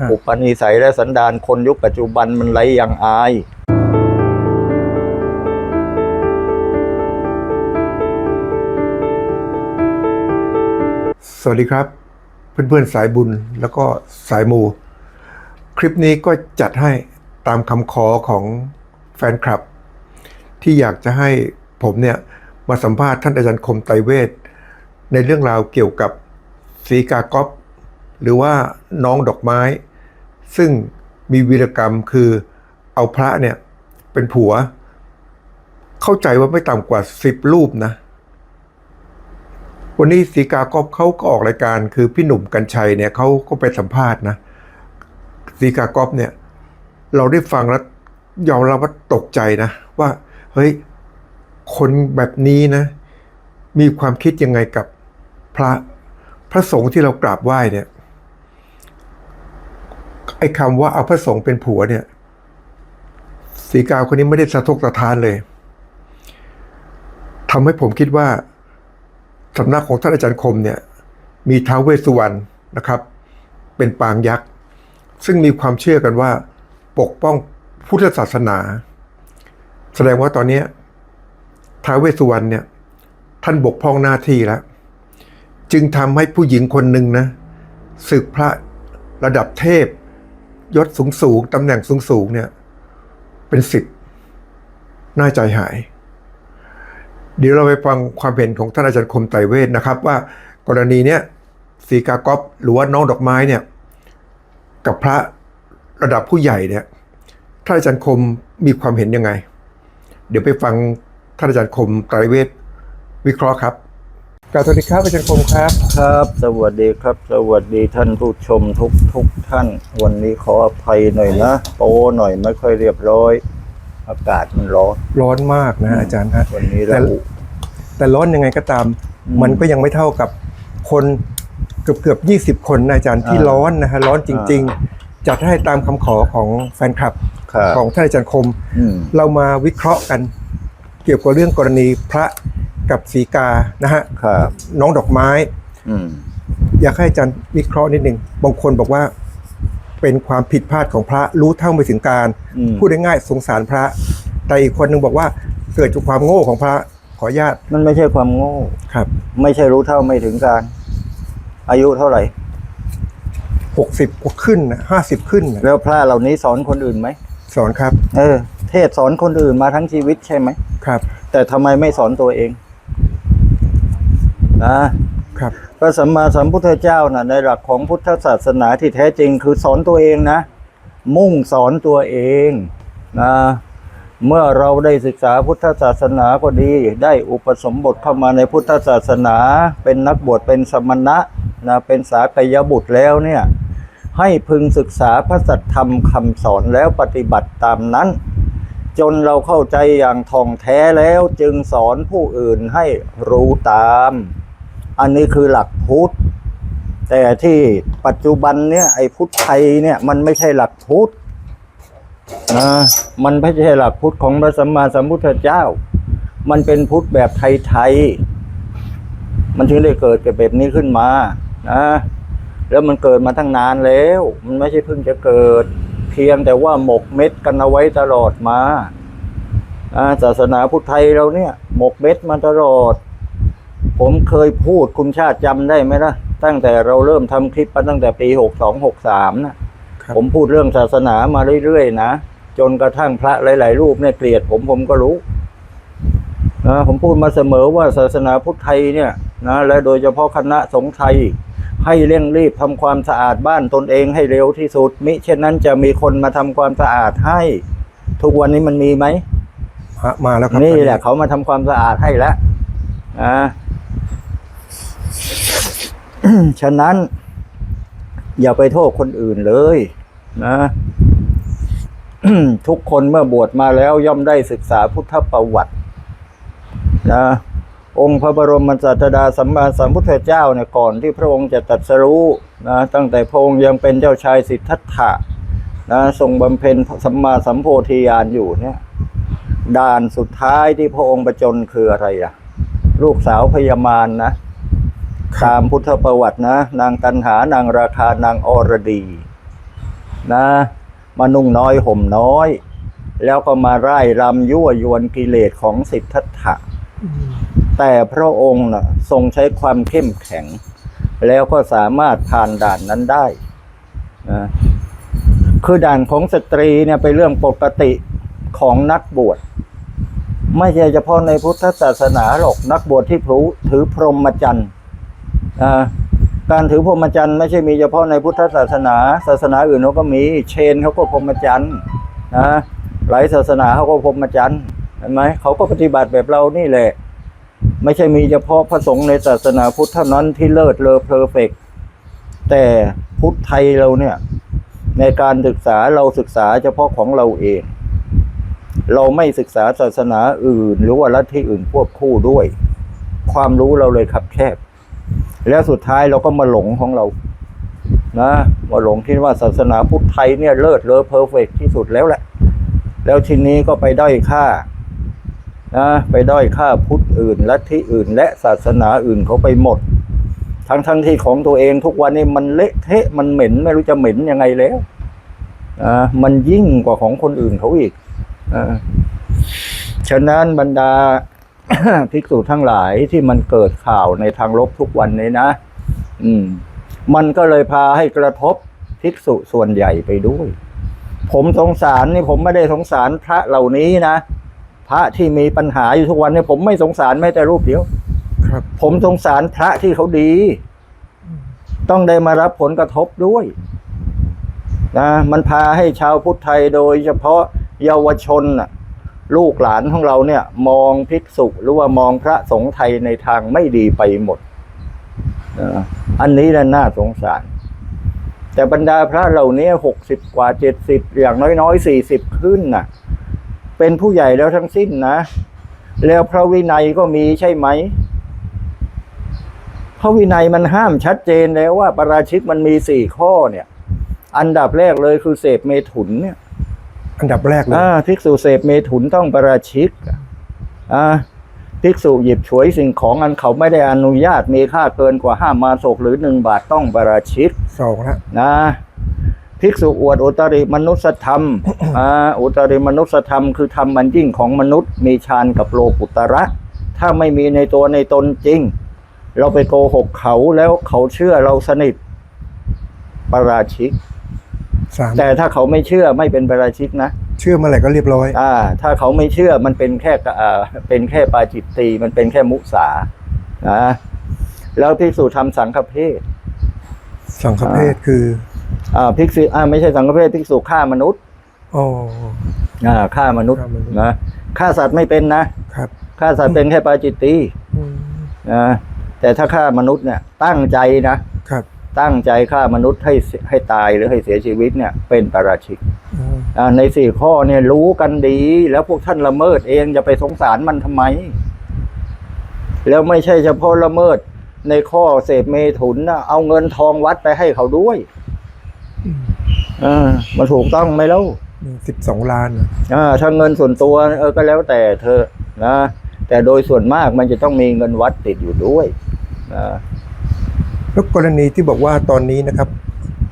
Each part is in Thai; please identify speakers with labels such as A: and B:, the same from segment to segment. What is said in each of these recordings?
A: อ่า
B: อุปนิสัยและสันดานคนยุคปัจจุบันมันไรอย่างอาย
A: สวัสดีครับ เพื่อนๆสายบุญแล้วก็สายมู คลิปนี้ก็จัดให้ตามคำขอของแฟนคลับ ที่อยากจะให้ผมเนี่ย มาสัมภาษณ์ท่านอาจารย์คมไตรเวทในเรื่องราวเกี่ยวกับสีกากอฟหรือว่าน้องดอกไม้ ซึ่งมีวีรกรรมคือเอาพระเนี่ยเป็นผัว เข้าใจว่าไม่ต่ำกว่าสิบรูปนะ วันนี้สีกากอบเขาก็ออกรายการคือพี่หนุ่มกัญชัยเนี่ยเขาก็ไปสัมภาษณ์นะสีกากอบเนี่ย เราได้ฟังแล้วยอมรับว่าตกใจนะ ว่าเฮ้ยคนแบบนี้นะ มีความคิดยังไงกับพระพระสงฆ์ที่เรากราบไหว้เนี่ย ไอ้คำว่าเอาพระสงฆ์เป็นผัวเนี่ยสีกาคนนี้ไม่ได้สะทกสะท้านเลยทำให้ผมคิดว่าสำนักของท่านอาจารย์คมเนี่ย มีท้าวเวสสุวรรณนะครับ เป็นปางยักษ์ ซึ่งมีความเชื่อกันว่า ปกป้องพุทธศาสนา แสดงว่าตอนนี้ท้าวเวสสุวรรณเนี่ย ท่านบกพร่องหน้าที่แล้ว จึงทำให้ผู้หญิงคนหนึ่งนะศึกพระระดับเทพ ยศสูงสูงตำแหน่งสูงสูงเนี่ย เป็นสิบน่าใจหาย เดี๋ยวเราไปฟังความเห็นของท่านอาจารย์คมไตรเวทนะครับ ว่ากรณีเนี้ยสีกากอบหรือว่าน้องดอกไม้เนี่ย กับพระระดับผู้ใหญ่เนี่ยท่านอาจารย์คมมีความเห็นยังไง เดี๋ยวไปฟังท่านอาจารย์คมไตรเวทวิเคราะห์ครับ กราบสวัสดีครับอาจารย์คมครับ
B: ครับ สวัสดีครับ สวัสดีท่านผู้ชมทุกทุกท่าน วันนี้ขออภัยหน่อยนะโตหน่อยไม่ค่อยเรียบร้อย อากาศมันร้อน
A: ร้อนมากนะอาจารย์ฮะ
B: วันนี้
A: แต่
B: เรา
A: แต่ร้อนยังไงก็ตาม
B: อืม
A: มันก็ยังไม่เท่ากับคนเกือบเกือบยี่สิบคนนะอาจารย์ที่
B: อ่า
A: ร้อนนะฮะร้อนจริง
B: อ่
A: ๆจัดให้ตามคำขอของแฟนคลับ
B: ครับ
A: ของท่านอาจารย์คม
B: อืม
A: เรามาวิเคราะห์กัน เกี่ยวกับเรื่องกรณีพระ กับสีกานะฮะ
B: ครับ
A: น้องดอกไม้
B: อืม
A: อยากให้อาจารย์วิเคราะห์นิดหนึ่งบางคนบอกว่า เป็นความผิดพลาดของพระรู้เท่าไม่ถึงการ
B: อืม
A: พูดง่ายๆสงสารพระ แต่อีกคนหนึงบอกว่าเกิดจากความโง่ของพระขออนุญาต
B: มันไม่ใช่ความโง่
A: ครับ
B: ไม่ใช่รู้เท่าไม่ถึงการ อายุเท่าไหร่
A: หกสิบขึ้นห้าสิบขึ้นน่ะ
B: แล้วพระเหล่านี้สอนคนอื่นไหม
A: สอนครับ
B: เออ เทศสอนคนอื่นมาทั้งชีวิตใช่ไหม
A: ครับ
B: แต่ทำไมไม่สอนตัวเอง นะครับ พระสัมมาสัมพุทธเจ้านะในหลักของพุทธศาสนาที่แท้จริงคือสอนตัวเองนะ มุ่งสอนตัวเองนะเมื่อเราได้ศึกษาพุทธศาสนาก็ดี ได้อุปสมบทเข้ามาในพุทธศาสนา เป็นนักบวชเป็นสมณะนะเป็นสากยบุตรแล้วเนี่ยให้พึงศึกษาพระสัทธรรมคำสอนแล้วปฏิบัติตามนั้น จนเราเข้าใจอย่างท่องแท้แล้วจึงสอนผู้อื่นให้รู้ตาม อันนี้คือหลักพุทธแต่ที่ปัจจุบันเนี่ยไอ้พุทธไทยเนี่ยมันไม่ใช่หลักพุทธนะมันไม่ใช่หลักพุทธของพระสัมมาสัมพุทธเจ้า มันเป็นพุทธแบบไทยๆมันถึงได้เกิดกับแบบนี้ขึ้นมานะแล้วมันเกิดมาตั้งนานแล้ว มันไม่ใช่เพิ่งจะเกิด เพียงแต่ว่าหมกเม็ดกันเอาไว้ตลอดมาอ่าศาสนาพุทธไทยเราเนี่ย หมกเม็ดมาตลอด ผมเคยพูดคุณชาติจำได้ไหมล่ะ ตั้งแต่เราเริ่มทำคลิปมาตั้งแต่ปีหกสองหกสามนะ
A: ครับ
B: ผมพูดเรื่องศาสนามาเรื่อยๆนะ จนกระทั่งพระหลาย ๆ รูปเนี่ยเกลียดผมผมก็รู้นะผมพูดมาเสมอว่าศาสนาพุทธไทยเนี่ยนะและโดยเฉพาะคณะสงฆ์ไทย ให้เร่งรีบทำความสะอาดบ้านตนเองให้เร็วที่สุด มิเช่นนั้นจะมีคนมาทำความสะอาดให้ ทุกวันนี้มันมีไหม
A: ฮะมาแล้วครับ
B: นี่
A: ตอ
B: แหละเขามาทำความสะอาดให้แล้วอ่า ฉะนั้น อย่าไปโทษคนอื่นเลยนะทุกคนเมื่อบวชมาแล้วย่อมได้ศึกษาพุทธประวัตินะองค์พระบรมศาสดาสัมมาสัมพุทธเจ้าเนี่ยก่อนที่พระองค์จะตรัสรู้นะตั้งแต่พระองค์ยังเป็นเจ้าชายสิทธัตถะนะทรงบำเพ็ญสัมมาสัมโพธิญาณอยู่เนี่ย ด่านสุดท้ายที่พระองค์ประจนคืออะไรอะลูกสาวพญามารนะ ตามพุทธประวัตินะ นางตันหานางราคานางอรดี นะมานุ่งน้อยห่มน้อย แล้วก็มาไร่รำยั่วยวนกิเลสของสิทธัตถะแต่พระองค์น่ะทรงใช้ความเข้มแข็ง แล้วก็สามารถผ่านด่านนั้นได้นะคือด่านของสตรีเนี่ยเป็นเรื่องปกติของนักบวชไม่ใช่เฉพาะในพุทธศาสนาหรอกนักบวชที่ถือถือพรหมจรรย์ การถือพรหมจรรย์ไม่ใช่มีเฉพาะในพุทธศาสนา ศาสนาอื่นเขาก็มีเชนเขาก็พรหมจรรย์นะหลายศาสนาเขาก็พรหมจรรย์เห็นไหมเขาก็ปฏิบัติแบบเรานี่แหละ ไม่ใช่มีเฉพาะพระสงฆ์ในศาสนาพุทธเท่านั้นที่เลิศเลอเพอร์เฟกแต่พุทธไทยเราเนี่ย ในการศึกษาเราศึกษาเฉพาะของเราเอง เราไม่ศึกษาศาสนาอื่น หรือว่าลัทธิอื่นควบคู่ด้วย ความรู้เราเลยขับแคบ แล้วสุดท้ายเราก็มาหลงของเรา นะมาหลงคิดว่าศาสนาพุทธไทยเนี่ยเลิศเลอเพอร์เฟกที่สุดแล้วแหละ แล้วทีนี้ก็ไปด้อยค่านะไปด้อยค่าพุทธอื่นลัทธิอื่น และศาสนาอื่นเขาไปหมด ทั้งทั้งที่ของตัวเองทุกวันนี้มันเละเทะมันเหม็นไม่รู้จะเหม็นยังไงแล้วอ่ามันยิ่งกว่าของคนอื่นเขาอีกอ่าฉะนั้นบรรดา ภิกษุทั้งหลายที่มันเกิดข่าวในทางลบทุกวันนี้นะ อืม มันก็เลยพาให้กระทบภิกษุส่วนใหญ่ไปด้วย ผมสงสารนี่ผมไม่ได้สงสารพระเหล่านี้นะพระที่มีปัญหาอยู่ทุกวันเนี่ยผมไม่สงสารแม้แต่รูปเดียว
A: ครับ
B: ผมสงสารพระที่เขาดี ต้องได้มารับผลกระทบด้วยนะมันพาให้ชาวพุทธไทยโดยเฉพาะเยาวชนน่ะ ลูกหลานของเราเนี่ย มองภิกษุหรือว่ามองพระสงฆ์ไทยในทางไม่ดีไปหมด อันนี้น่ะน่าสงสาร แต่บรรดาพระเหล่านี้หกสิบกว่าเจ็ดสิบอย่างน้อยๆสี่สิบขึ้นน่ะ เป็นผู้ใหญ่แล้วทั้งสิ้นนะ แล้วพระวินัยก็มีใช่ไหมพระวินัยมันห้ามชัดเจนแล้วว่าปาราชิกมันมีสี่ข้อเนี่ย อันดับแรกเลยคือเสพเมถุนเนี่ย
A: อันดับแรกเลย
B: อ่าภิกษุเสพเมถุนต้องปาราชิกอ่าภิกษุหยิบฉวยสิ่งของอันเขาไม่ได้อนุญาตมีค่าเกินกว่าห้ามาศกหรือหนึ่งบาทต้องปาราชิก
A: สองละ
B: นะภิกษุอวดอุตริมนุสธรรมอ่าอุตริมนุสธรรมคือธรรมมันยิ่งของมนุษย์ มีฌานกับโลกุตระ ถ้าไม่มีในตัวในตนจริง เราไปโกหกเขาแล้วเขาเชื่อเราสนิทปาราชิก
A: สาม
B: แต่ถ้าเขาไม่เชื่อไม่เป็นปาราชิกนะ
A: เชื่อเมื่อไหร่ก็เรียบร้อย
B: อ่า ถ้าเขาไม่เชื่อมันเป็นแค่กะอ่าเป็นแค่ปาจิตตี มันเป็นแค่มุสานะแล้วภิกษุทำสังฆเพศ
A: สังฆเพศคือ
B: อ่าภิกษุอ่าไม่ใช่สังฆเพศภิกษุฆ่ามนุษย์
A: อ๋อ
B: อ่าฆ่ามนุษย์
A: ฆ่ามนุษย์
B: นะฆ่าสัตว์ไม่เป็นนะครับฆ่าสัตว์เป็นแค่ปาจิตตี
A: อืม
B: นะแต่ถ้าฆ่ามนุษย์เนี่ยตั้งใจนะครับ ตั้งใจฆ่ามนุษย์ให้เสียให้ตายหรือให้เสียชีวิตเนี่ย เป็นปาราชิก
A: อืม
B: อ่าในสี่ข้อเนี่ยรู้กันดี แล้วพวกท่านละเมิดเองจะไปสงสารมันทำไม แล้วไม่ใช่เฉพาะละเมิด ในข้อเสพเมถุนนะเอาเงินทองวัดไปให้เขาด้วยอ่ามันถูกต้องไหมแล้ว
A: สิบสองล้านนะ
B: อ่าถ้าเงินส่วนตัว เออก็แล้วแต่เธอนะแต่โดยส่วนมากมันจะต้องมีเงินวัดติดอยู่ด้วยนะ
A: แล้วกรณีที่บอกว่าตอนนี้นะครับ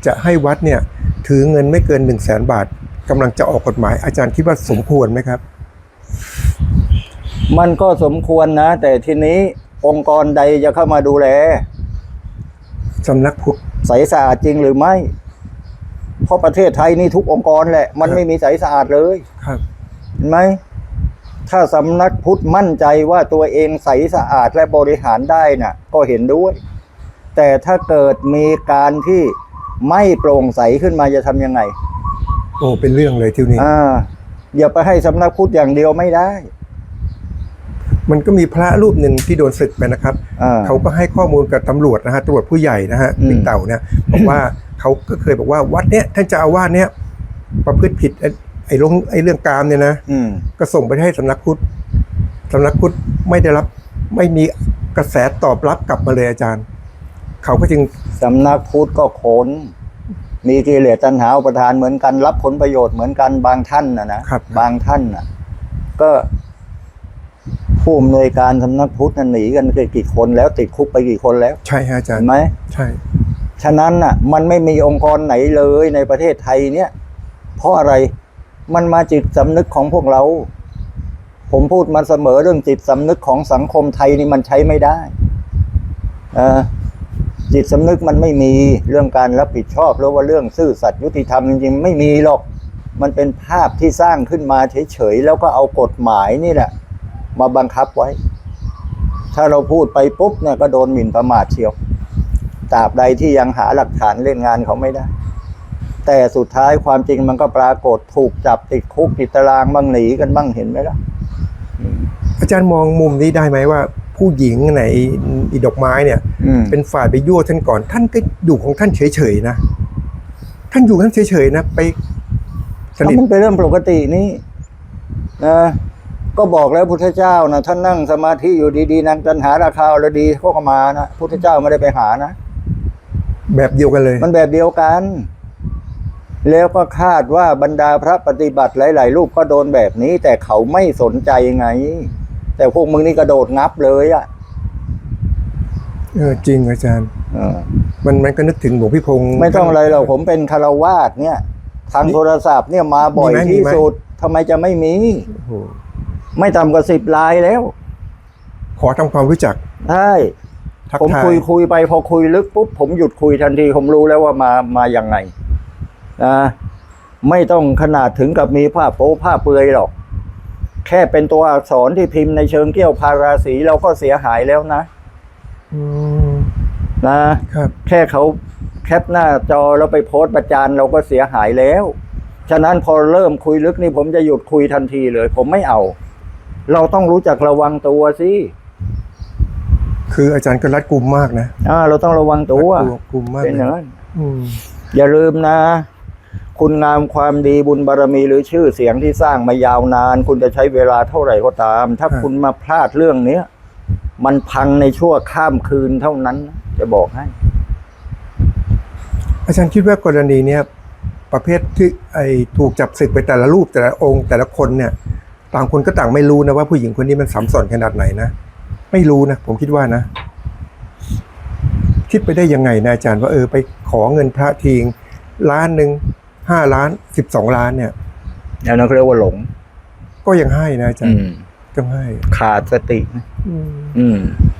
A: จะให้วัดเนี่ยถือเงินไม่เกินหนึ่งแสนบาทกำลังจะออกกฎหมายอาจารย์คิดว่าสมควรไหมครับ
B: มันก็สมควรนะ แต่ทีนี้องค์กรใดจะเข้ามาดูแล
A: สำนักพุทธ
B: ใสสะอาดจริงหรือไม่ เพราะประเทศไทยนี่ทุกองค์กรแหละ มัน
A: ครับ
B: ไม่มีใสสะอาดเลย
A: ครับ
B: เห็นไหมถ้าสำนักพุทธมั่นใจว่าตัวเองใสสะอาดและบริหารได้น่ะ ก็เห็นด้วย แต่ถ้าเกิดมีการที่ไม่โปร่งใสขึ้นมาจะทำยังไง
A: โอ้เป็นเรื่องเลยที่นี้
B: อ่าอย่าไปให้สำนักพุทธอย่างเดียวไม่ได้
A: มันก็มีพระรูปหนึ่งที่โดนศึกไปนะครับ
B: อ่า
A: เขาก็ให้ข้อมูลกับตำรวจนะฮะตำรวจผู้ใหญ่นะฮะ
B: อืม
A: ปิ่นเต่าเนี่ยบอกว่าเขาก็เคยบอกว่าวัดเนี้ยท่านเจ้าอาวาสเนี้ยประพฤติผิดไอ้ไอ้เรื่องไอ้เรื่องกามเนี่ยนะ
B: อืม
A: ก็ส่งไปให้สำนักพุทธสำนักพุทธไม่ได้รับ ไม่มีกระแสตอบรับกลับมาเลยอาจารย์ เขาก็จึง
B: สำนักพุทธก็คนมีกิเลสตัณหาอุปทานเหมือนกัน รับผลประโยชน์เหมือนกันบางท่านนะนะครับ บางท่านนะก็ผู้อำนวยการสำนักพุทธนั่นหนีกันไปกี่คนแล้วติดคุกไปกี่คนแล้ว
A: ใช่ฮะอาจาร
B: เห็
A: ย์
B: นไหม
A: ใช่
B: อฉะนั้นน่ะ มันไม่มีองค์กรไหนเลยในประเทศไทยเนี่ย เพราะอะไรมันมาจิตสำนึกของพวกเรา ผมพูดมาเสมอเรื่องจิตสำนึกของสังคมไทยนี่มันใช้ไม่ได้เออ จิตสำนึกมันไม่มีเรื่องการรับผิดชอบหรือว่าเรื่องซื่อสัตย์ยุติธรรมจริงๆ ไม่มีหรอก มันเป็นภาพที่สร้างขึ้นมาเฉยๆแล้วก็เอากฎหมายนี่แหละมาบังคับไว้ ถ้าเราพูดไปปุ๊บเนี่ยก็โดนหมิ่นประมาทเชียวตราบใดที่ยังหาหลักฐานเล่นงานเขาไม่ได้ แต่สุดท้ายความจริงมันก็ปรากฏถูกจับติดคุกติดตารางบ้างหนีกันบ้างเห็นไหมล่ะ
A: อาจารย์มองมุมนี้ได้ไหมว่า ผู้หญิงในอีดอกไม้เนี่ย
B: อืม
A: เป็นฝ่ายไปยั่วท่านก่อน ท่านก็อยู่ของท่านเฉยๆนะ ท่านอยู่ของท่านเฉยๆนะ ไปสนิท
B: มันเป็นเรื่องปกตินี่นะก็บอกแล้วพุทธเจ้านะท่านนั่งสมาธิอยู่ดีๆนางตันหาราคาแล้วดีเขาก็มานะพุทธเจ้าไม่ได้ไปหานะ
A: แบบเดียวกันเลย
B: มันแบบเดียวกัน แล้วก็คาดว่าบรรดาพระปฏิบัติหลาย ๆ รูปก็โดนแบบนี้ แต่เขาไม่สนใจไง แต่พวกมึงนี่กระโดดงับเลยอะ่ะ
A: เออจริงอาจารย์
B: เออ
A: มันมันก็นึกถึงหลวงพี่พงศ์
B: ไม่ต้องอะไรหรอกผมเป็นคารวาสเนี่ย ทางโทรศัพท์เนี่ยมาบ่อย
A: มีไหมมี
B: ที่
A: ไหม
B: สุดทำไมจะไม่มี
A: โอ้โห
B: ไม่ต่ำกว่าสิบลายแล้ว
A: ขอทำความรู้จัก
B: ใช่
A: ทัก
B: ผม
A: ทาย
B: คุยคุยไปพอคุยลึกปุ๊บผมหยุดคุยทันทีผมรู้แล้วว่ามามายังไงนะไม่ต้องขนาดถึงกับมีผ้าโป๊ผ้าเปลือยหรอก แค่เป็นตัวอักษรที่พิมพ์ในเชิงเกี้ยวพาราสีเราก็เสียหายแล้วนะ
A: อืม
B: นะ
A: ครับ
B: แค่เขาแคปหน้าจอแล้วไปโพสต์ประจานเราก็เสียหายแล้ว ฉะนั้นพอเริ่มคุยลึกนี่ผมจะหยุดคุยทันทีเลย ผมไม่เอา เราต้องรู้จักระวังตัวสิ
A: คืออาจารย์ก็รัดกุมมากนะ
B: อ่าเราต้องระวังตัว
A: รัดกุมมาก
B: เป็น
A: เล
B: อย่าง
A: ย
B: นั้น
A: อืม
B: อย่าลืมนะ คุณงามความดีบุญบารมีหรือชื่อเสียงที่สร้างมายาวนาน คุณจะใช้เวลาเท่าไหร่ก็ตาม ถ้าคุณมาพลาดเรื่องเนี้ยมันพังในชั่วข้ามคืนเท่านั้น จะบอกให้
A: อาจารย์คิดว่ากรณีเนี้ยประเภทที่ไอถูกจับศึกไปแต่ละรูปแต่ละองค์แต่ละคนเนี่ย ต่างคนก็ต่างไม่รู้นะว่าผู้หญิงคนนี้มันสัมสอนขนาดไหนนะไม่รู้นะผมคิดว่านะ คิดไปได้ยังไงนะอาจารย์ว่าเออไปขอเงินพระทิ้งล้านหนึ่ง ห้าล้านสิบสองล้านเนี่ย
B: แล้วนั่นเขาเรียกว่าหลง
A: ก็ยังให้นะอาจารย์ต้องให้
B: ขาดสตินะ
A: อืม
B: อืม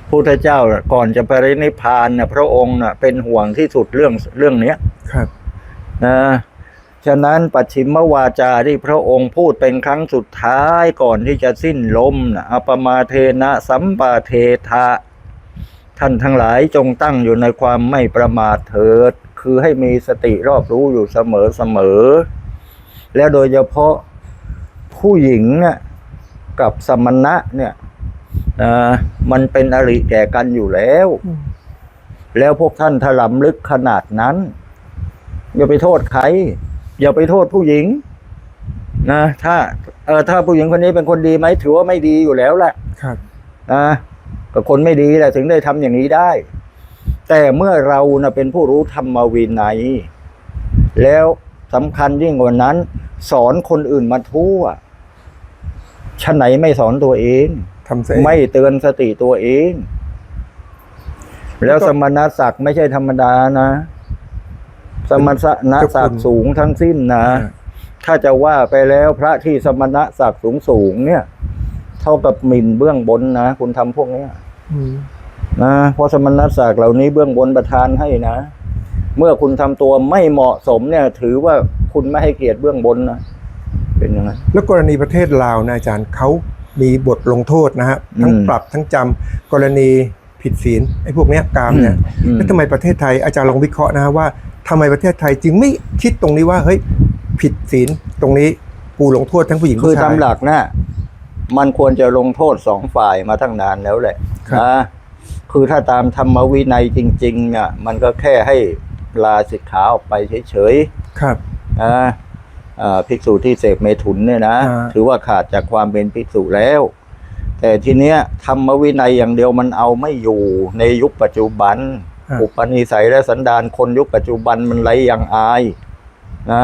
B: พุทธเจ้าน่ะก่อนจะปรินิพพานนะพระองค์น่ะเป็นห่วงที่สุดเรื่องเรื่องเนี้ย
A: ครับ
B: นะฉะนั้นปัจฉิมวาจาที่พระองค์พูดเป็นครั้งสุดท้ายก่อนที่จะสิ้นลมนะอปมาเทนะสัมปาเททะท่านทั้งหลายจงตั้งอยู่ในความไม่ประมาทเถิด คือให้มีสติรอบรู้อยู่เสมอเสมอ แล้วโดยเฉพาะผู้หญิงน่ะกับสมณะเนี่ยนะมันเป็นอริแก่กันอยู่แล้ว
A: อืม
B: แล้วพวกท่านถลำลึกขนาดนั้น อย่าไปโทษใคร อย่าไปโทษผู้หญิงนะถ้าเออถ้าผู้หญิงคนนี้เป็นคนดีไหมถือว่าไม่ดีอยู่แล้วแหละ
A: ครับ
B: นะก็คนไม่ดีแหละถึงได้ทำอย่างนี้ได้ แต่เมื่อเรานะเป็นผู้รู้ธรรมวินัย แล้วสำคัญยิ่งกว่านั้น สอนคนอื่นมาทั่วฉะไหนไม่สอนตัวเอง
A: ทำเสร็จ
B: ไม่เตือนสติตัวเอง แล้วสมณศักดิ์ไม่ใช่ธรรมดานะ สมณศักดิ์สูงทั้งสิ้นนะ ถ้าจะว่าไปแล้วพระที่สมณศักดิ์สูงสูงๆเนี่ย เท่ากับหมิ่นเบื้องบนนะ คุณทำพวกเนี้ย
A: อืม
B: นะเพราะสมณศักดิ์เหล่านี้เบื้องบนประทานให้นะ เมื่อคุณทำตัวไม่เหมาะสมเนี่ย ถือว่าคุณไม่ให้เกียรติเบื้องบนนะเป็นยังไง
A: แล้วกรณีประเทศลาวนะอาจารย์เขามีบทลงโทษนะฮะทั้ง
B: อืม
A: ปรับทั้งจำกรณีผิดศีลไอ้พวกเนี้ยกามเนี่ย
B: อืม
A: แล้วทำไมประเทศไทยอาจารย์ลองวิเคราะห์นะฮะว่าทำไมประเทศไทยจึงไม่คิดตรงนี้ว่าเฮ้ยผิดศีลตรงนี้กูลงโทษทั้งผู้หญิง
B: คือ
A: ผู้ชาย
B: ตามหลักนะมันควรจะลงโทษสองฝ่ายมาตั้งนานแล้วแหละ
A: ครับ
B: นะ คือถ้าตามธรรมวินัยจริงๆเนี่ยมันก็แค่ให้ลาสิกขาออกไปเฉย
A: ครับ
B: ๆนะอ่าภิกษุที่เสพเมถุนเนี่ยนะ
A: อ่า
B: ถือว่าขาดจากความเป็นภิกษุแล้ว แต่ทีเนี้ยธรรมวินัยอย่างเดียวมันเอาไม่อยู่ในยุคปัจจุบัน อุปนิสัยและสันดานคนยุคปัจจุบันมันไร้ยังอายนะ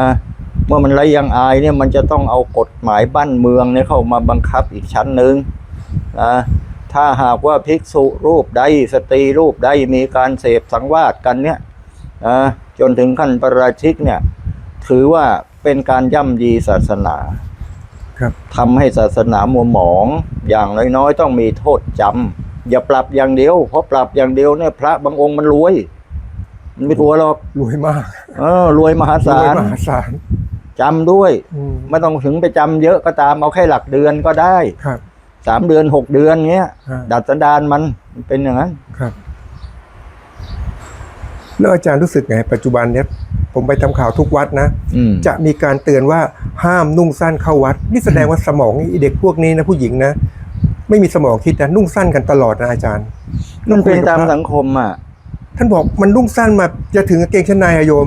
B: เมื่อมันไร้ยังอายเนี่ยมันจะต้องเอากฎหมายบ้านเมืองเนี่ยเข้ามาบังคับอีกชั้นหนึ่งนะ ถ้าหากว่าภิกษุรูปใดสตรีรูปใดมีการเสพสังวาสกันเนี่ยนะจนถึงขั้นประราชิกเนี่ยถือว่าเป็นการย่ำยีศาสนา
A: ครับ
B: ทำให้ศาสนามัวหมอง อย่างน้อยๆต้องมีโทษจำอย่าปรับอย่างเดียว เพราะปรับอย่างเดียวเนี่ยพระบางองค์มันรวย มันไม่กลัวหรอก
A: รวยมาก
B: เออรวยมหารศา
A: วย
B: ล
A: มหาศาล
B: จำด้วย
A: อืม
B: ไม่ต้องถึงไปจำเยอะก็ตามเอาแค่หลักเดือนก็ได้
A: ครับ
B: สามเดือนหกเดือนเงี้ย
A: ฮะ
B: ดัดสันดานมันมันเป็นอย่างนั้น
A: ครับ แล้วอาจารย์รู้สึกไง ปัจจุบันเนี้ยผมไปทำข่าวทุกวัดนะ
B: อืม
A: จะมีการเตือนว่าห้ามนุ่งสั้นเข้าวัด นี่แสดงว่าสมองไอ้เด็กพวกนี้นะผู้หญิงนะไม่มีสมองคิดนะนุ่งสั้นกันตลอดนะอาจารย์
B: มันเป็น
A: คุยกับ
B: ตาม
A: พระ
B: สังคมอะ
A: ท่านบอกมันนุ่งสั้นมาจะถึงกางเกงชั้นในอะโยม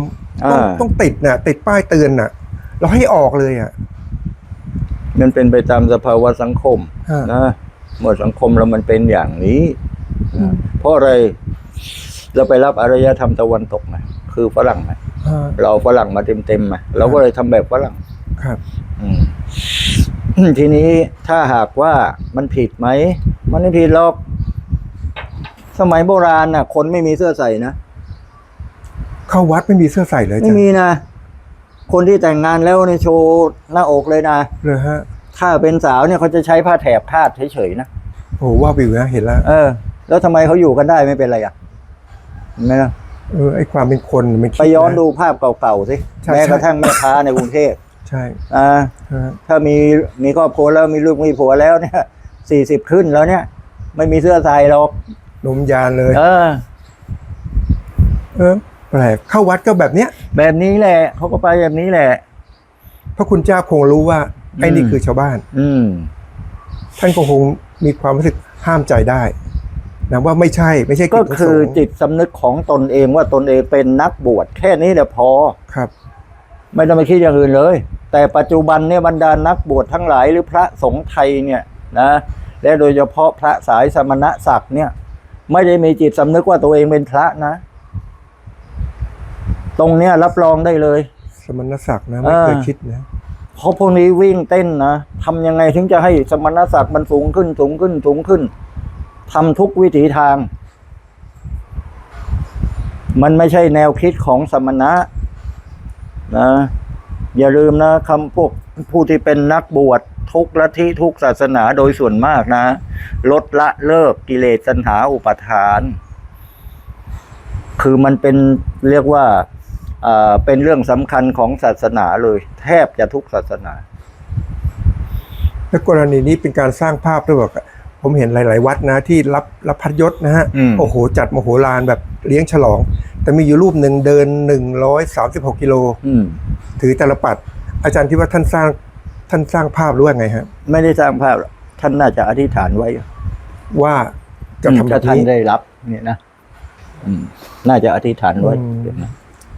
A: ต้อง
B: อ่า
A: ต้องติดน่ะ ติดป้ายเตือนน่ะ เราให้ออกเลยอะ
B: มันเป็นไปตามสภาวะสังคม
A: ฮะ
B: นะเมื่อสังคมเรามันเป็นอย่างนี้
A: อืม
B: เพราะอะไรเราไปรับอารยธรรมตะวันตกนะคือฝรั่งนะ
A: อ่า
B: เราเอาฝรั่งมาเต็มๆมาเราก็เลยทำแบบฝรั่ง
A: ครับ
B: อืมทีนี้ถ้าหากว่ามันผิดไหม มันไม่ผิดหรอก สมัยโบราณน่ะ คนไม่มีเสื้อใส่นะ
A: เข้าวัดไม่มีเสื้อใส่เลยอา
B: ไม่
A: จารย์
B: มีนะคนที่แต่งงานแล้วในยโชว์หน้าอกเลยนะ
A: เลยฮะ
B: ถ้าเป็นสาวเนี่ยเขาจะใช้ผ้าแถบพาดเฉยๆนะ
A: โอ้ว่าวิวนะเห็นแล้ว
B: เออ แล้วทำไมเขาอยู่กันได้ไม่เป็นไรอะเห็นไหมล่ะ
A: เออไอความเป็นคนมันคิ
B: ไปย้อนะดูภาพเก่าๆสิ
A: ใช่
B: แม้กระ
A: ใช่
B: ทั่งแม่ค้าในกรุงเทพ
A: ใช่
B: อ่า
A: ฮะ
B: ถ้ามีมีครอบครัวแล้วมีลูกมีผัวแล้วเนี่ยสี่สิบขึ้นแล้วเนี่ย ไม่มีเสื้อใส่หรอก
A: นมยานเลย
B: เออ
A: เออแปลกเข้าวัดก็แบบเนี้ย
B: แบบนี้แหละเขาก็ไปแบบนี้แหละ
A: พระคุณเจ้าคงรู้ว่า ไอ้นี่
B: อืม
A: คือชาวบ้าน
B: อืม
A: ท่านก็คงมีความรู้สึกห้ามใจได้นะว่าไม่ใช่ไม่ใช่จ
B: ก็
A: ประสงค์
B: คือจิตสำนึกของตนเองว่าตนเองเป็นนักบวชแค่นี้แหละพอ
A: ครับ
B: ไม่ต้องไปคิดอย่างอื่นเลย แต่ปัจจุบันเนี่ยบรรดานักบวชทั้งหลายหรือพระสงฆ์ไทยเนี่ยนะและโดยเฉพาะพระสายสมณศักดิ์เนี่ย ไม่ได้มีจิตสำนึกว่าตัวเองเป็นพระนะ ตรงเนี้ยรับรองได้เลย
A: สมณศักดิ์นะไม่เคย
B: อ่า
A: คิดนะ
B: เพราะพวกนี้วิ่งเต้นนะทำยังไงถึงจะให้สมณศักดิ์มันสูงขึ้นสูงขึ้นสูงขึ้นทำทุกวิถีทาง มันไม่ใช่แนวคิดของสมณะนะ อย่าลืมนะคำพวกผู้ที่เป็นนักบวชทุกลัทธิทุกศาสนาโดยส่วนมากนะ ลดละเลิกกิเลสตัณหาอุปทาน คือมันเป็นเรียกว่า เป็นเรื่องสำคัญของศาสนาเลย แทบจะทุกศาสนา
A: และกรณีนี้เป็นการสร้างภาพด้วยบอกผมเห็นหลาย ๆ วัดนะที่รับรับพัดยศนะฮะ
B: อืม
A: โอ้โห จัดมโหฬารแบบเลี้ยงฉลอง แต่มีอยู่รูปหนึ่งเดิน136กิโล
B: อืม
A: ถือตาลปัด อาจารย์คิดว่าท่านสร้างท่านสร้างภาพหรือว่าไงฮะ
B: ไม่ได้สร้างภาพหรอกท่านน่าจะอธิษฐานไว้
A: ว่าจะทำแบ
B: จะ
A: บ
B: ท่าน
A: นี้
B: ได้รับเนี่ยนะอืมน่าจะอธิษฐานไว้
A: อืม
B: เดี๋ยวนะ